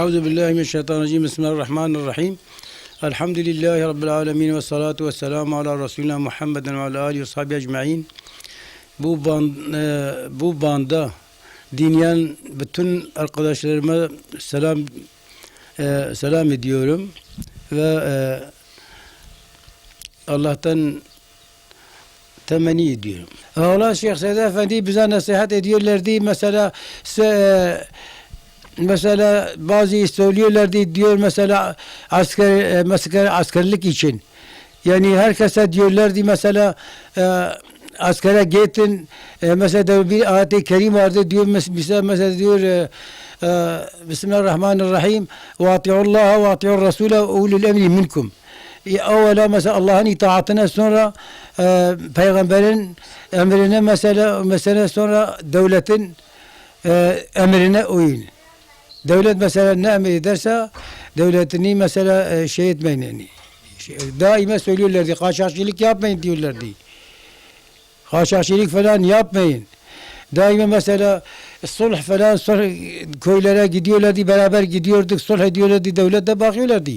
Euzu billahi mineşşeytanirracim. Bismillahirrahmanirrahim. Elhamdülillahi rabbil alamin ve salatu vesselamu ala resulina Muhammedin ve ala alihi ve sahbihi ecmaîn. Bu band, e, bu banda dinleyen bütün arkadaşlarıma selam e, selam ediyorum ve e, Allah'tan temenni ediyorum. Allah Şeyh Seydi Efendi bize nasihat ediyorlardı. Mesela se, e, mesela bazı söylüyorlardı diyor mesela asker e, mesela askerlik için. Yani herkese diyorlardı mesela e, askere gittin e, mesela bir ayet-i kerim vardı diyor mes- mesela, mesela diyor e, e, Bismillahirrahmanirrahim ve ati'ullaha ve ati'ur rasule ulul emri minkum. Evvela mesela Allah'ın itaatine sonra e, peygamberin emrine mesela mesela sonra devletin e, emrine uyun. Devlet mesela ne emir ederse devletini mesela e, şey etmeyin yani. Şey, daima söylüyorlardı kaçakçılık yapmayın diyorlardı. Kaçakçılık falan yapmayın. Daima mesela sulh falan sulh köylere gidiyorlardı beraber gidiyorduk sulh ediyorlardı devlete bakıyorlardı.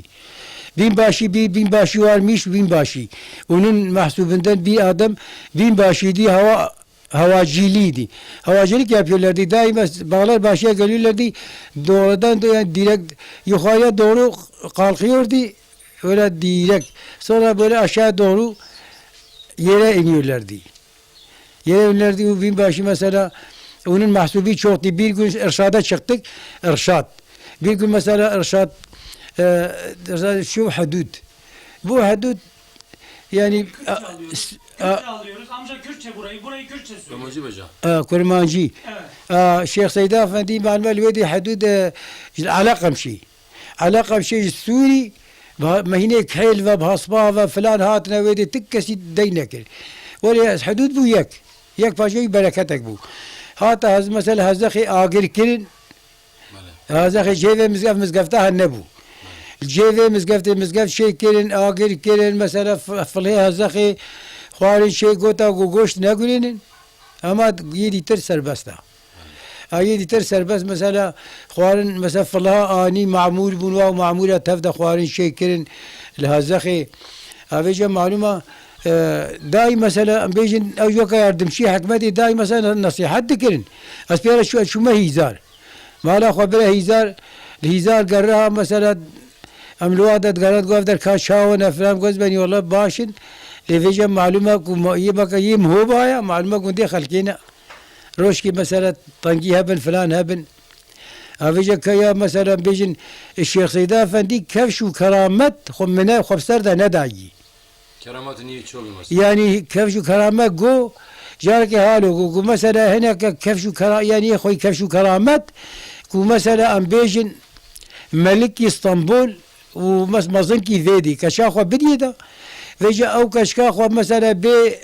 Binbaşı bir binbaşı varmış binbaşı. Onun mahsubinden bir adam binbaşıydı hava havacılıydı. Havacılık yapıyorlardı. Daima bağlar başına geliyorlardı. Doğrudan da yani direkt yukarıya doğru kalkıyordu. Öyle direkt. Sonra böyle aşağı doğru yere iniyorlardı. Yere iniyorlardı. O binbaşı mesela onun mahsubi çoktu. Bir gün irşada çıktık. Irşad. Bir gün mesela irşad e, irşad şu hudud. Bu hudud yani Kürtçe alıyoruz. a- a- Kürtçe alıyoruz. Amca Kürtçe burayı. Burayı Kürtçe söylüyor. Ramazı Beca. آه كرمانجي. آه شيخ سيدا فندي معلومة الوادي حدود آه العلاقة مشي علاقة مشي السوري ما هناك حيل وبهصبا وفلان هاتنا وادي تكسي دينك ولا حدود بو يك يك فاجي بركتك بو هاتا هز مثلا هزخي آقر كرن. هزخي جيفة مزقف مزقفتها النبو الجيفي مزقفتي مزقفت شي كيرين آقر كيرين مثلا فلهي هزخي خواري شي قوتا قوشت نقولين أما يدي تر سربستا. آه، يدي تر بس مثلا خوارن مثلا فلها آني معمول بنوا ومعمولة تفدا خوارن شي كيرين زخي هذا آه، معلومة آه، داي مثلا بيجن أجوك يردم شي حكمتي داي مثلا نصيحة دكرن اسبيرا شو شو ما هيزار. ما لا خبره هيزار الهيزار قرها مثلا garra mesela املوادت غلط گفت در کاشا و نفرم گفت بنی والله باشن لفيجا معلومة كم يبقى يم هو بايا معلومة كنت خلقينا روش كي مثلا طنقي هبن فلان هبن أفيجا كيا مثلا بيجن الشيخ سيدا فندي كفش وكرامت خمنا خبصر دا نداعي Keramatı niye hiç olmaz? يعني كفش وكرامت جو جارك حاله جو مثلا هنا كفش وكرامت يعني خوي كفش وكرامت كو مثلا ام بيجن ملك اسطنبول ومس مازنكي فيدي كشاخو بديدا فيجا او كشكاخو مثلا بي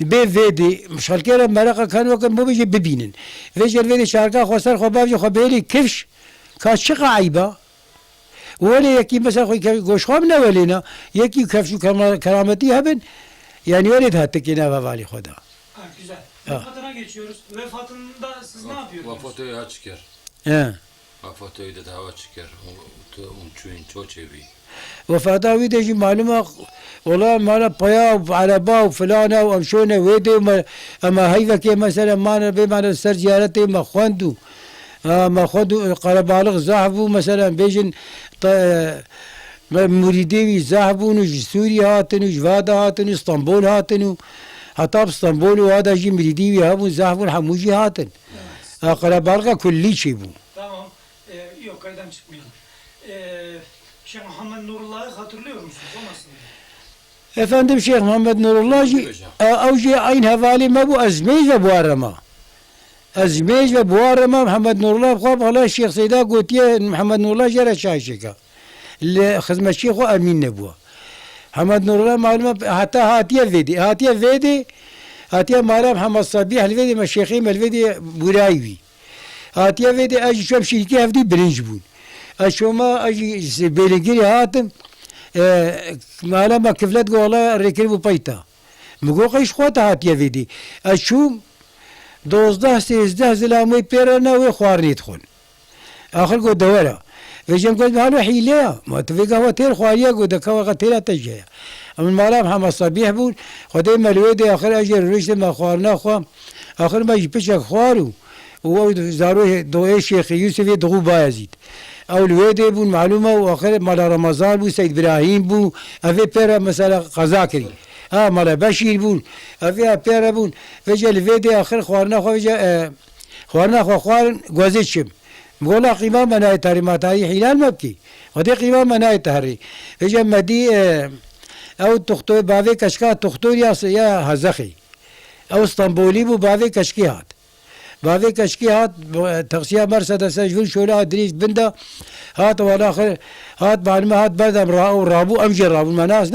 بي فيدي مش هالكيرا مرقه كانوا كان مو بيجي ببينن فيجا الفيدي شاركا خو صار خو بابجي خو بيلي كفش كاشقة عيبه ولا يكي مثلا خوي goş خامنا ولينا يكي كفشو كرامتي هبن يعني ولد هاتكينا بفالي خدا Ha, güzel. Ha. Vefatına geçiyoruz. Vefatında siz ne yapıyorsunuz? Vafotoyu ha çıkar. اه Vafotoyu da hava çıkar. Umçuyun çok evi. وفاتا ويدا جي معلومة والله مالا بيا وعلى با وفلانة وامشونا ويدي وما اما هيدا كي مثلا ما بي معنا سر زيارتي ما خواندو آه ما خواندو قربالغ زاحبو مثلا بيجن ط- مريدي زاحبون سوريا هاتنو جوادا هاتنو اسطنبول هاتنو حتى اسطنبول وهذا جي مريدي هابون زاحبون حموجي هاتن آه قربالغ كلي شيبو Tamam. Ee, yok kaydan çıkmayalım. Ee, Şeyh Muhammed Nurullah'ı hatırlıyor musunuz? O nasıl? Efendim Şeyh Muhammed Nurullah'cı avcı aynı havali ma bu azmeyz ve buarama. Azmeyz ve buarama Muhammed Nurullah خواب حالا Şeyh Seyda gotiye Muhammed Nurullah jara şaşika. Le hizmetçi xo amin nebuwa. Muhammed Nurullah malum hatta hatiye vedi. Hatiye vedi. Hatiye mala Muhammed Sabih elvedi meşaykhim elvedi burayvi. Hatiye vedi acı şöp şirki evdi birinci bun. Aşoma acı belingiri hatım. مالا كفلت قو والله ركب بيتا مگو قيش خوات هاتيا فيدي اشوم دوزده سيزده زلامي بيرنا وي خوارني تخون اخر قو دولا وجم قلت هالو حيلة ما تفيق هو تير خواليا قد كوا قتيرة تجيا من مالا محمد صبيح بول خدي ملويدي آخر أجر رشد ما خوارنا خوا آخر ما يبشك خوارو او زاروه دوه شیخ یوسف دغو بایزید او لویده بون معلومه و آخر مالا رمضان بو سید ابراهیم بو اوه پیره مثلا قضا کری. ها مالا بشیر بون اوه پیره بون وجه لویده آخر خوارنا خواه وجه خوارنا خواه خوارن گوزید شم. مقولا قیمه منای تحریمات هایی حیلال مبکی و دی قیمه منای تحری وجه مدی او تختو باوی کشکا تختو یا هزخی او استنبولی بو باوی کشکی هات. بافي كشكي هات تغسية مرسد سجفل شولا دريس بندا هات والاخر هات معلومة هات بردم راو رابو امجر رابو مناس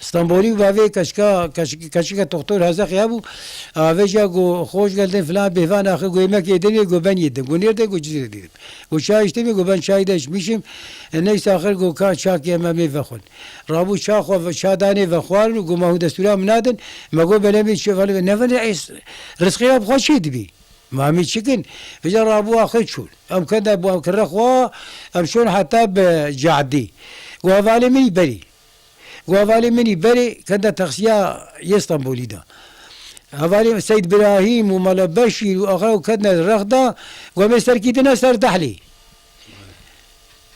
استانبولی و اوی کشکا کشکا تختور هزا خیابو اوی جا گو خوش گلدن فلان بهوان آخه گو ایمک یدن گو بن یدن گو نیر ده گو جزیر دیدم گو شایش دیدم گو بن شای دش میشیم نیست آخر گو کار چاکی اما می وخون رابو چا خو و چا دانی و خوارن گو ماهو دستورا منادن مگو بلمی چفالو نفن رزقی اب خوشی دبی مامي شكن فجر ابوها خشول ام كذا ابوها كرخوا ام شون حتى بجعدي وهذا مي بري وهاvalê minî berê kede texsiya Yêstanbolî da. Hevalê Seyd Birahîm û Melebeşîr û axa û kedne rexda weme serkîtine ser dehlê.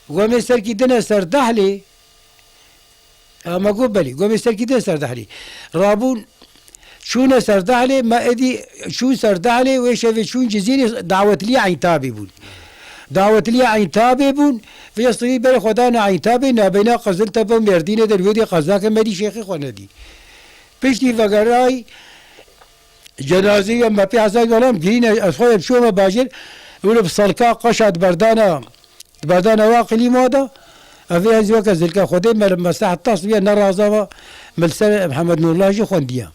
Weme serkîtine ser dehlê me got belî weme serkîtine ser dehlê. Rabûn çûne ser dehlê me edî çûn ser dehlê wê şevê çûn cizîrê dawetlî eytabî bûn. دعوت لی عیتابه بون. فیستوی بر خدا نه عیتابه نه بینا قزل تبا مردین در ویدی قزا که مری شیخ خونه دی. پشتی وگرای جنازه ما پی حسن گلم گرین از خودم شوم باجر اولو بسلکا قشد بردانا بردانا واقلی مادا افي از وكا زلكا خدي مل مساحه تصوير نرازا مل محمد نور الله جي خونديا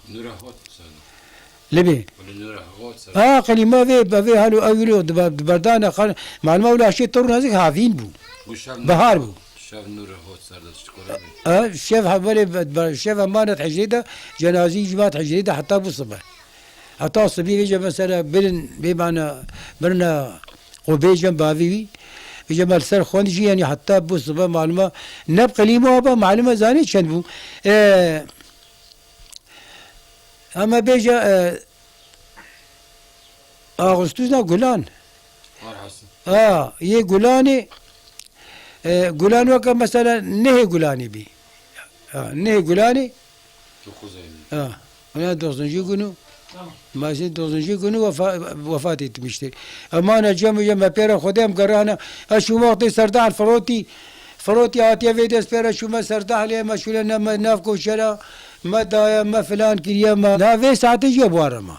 لبي؟ آه قلي ما في بفي هالو اولو بردانا خل مع المولى شي طور هذيك حافين بو. بهار بو. شاف نورا هوت سردت شكرا آه الشيف حوالي الشيف امانة حجريدة جنازي جماعة حجريدة حتى ابو الصبح حتى الصبي يجي مثلا بلن بمعنى برنا قبيجا بافيوي يجي مال سر خونجي يعني حتى ابو الصبح معلومة نبقى لي موابا معلومة زاني شنبو آه Ama beje e, Ağustos'ta Gülan. Ha, ye Gülan'ı e, Gülan vaka mesela ne Gülan'ı bi? Ne Gülan'ı? 9 Eylül. Ha, ona 9. günü. Mazin 9. günü vefa, vefat etmiştir. Ama ne cemü yeme pera khodem garana şu vakti Serdar Faroti Faroti atiye ve despera şuma Serdar aleyhe meşule nafko şera ما نافكو شرا ما دايا ما فلان كريا ما لا في ساعتي جاب ورا ما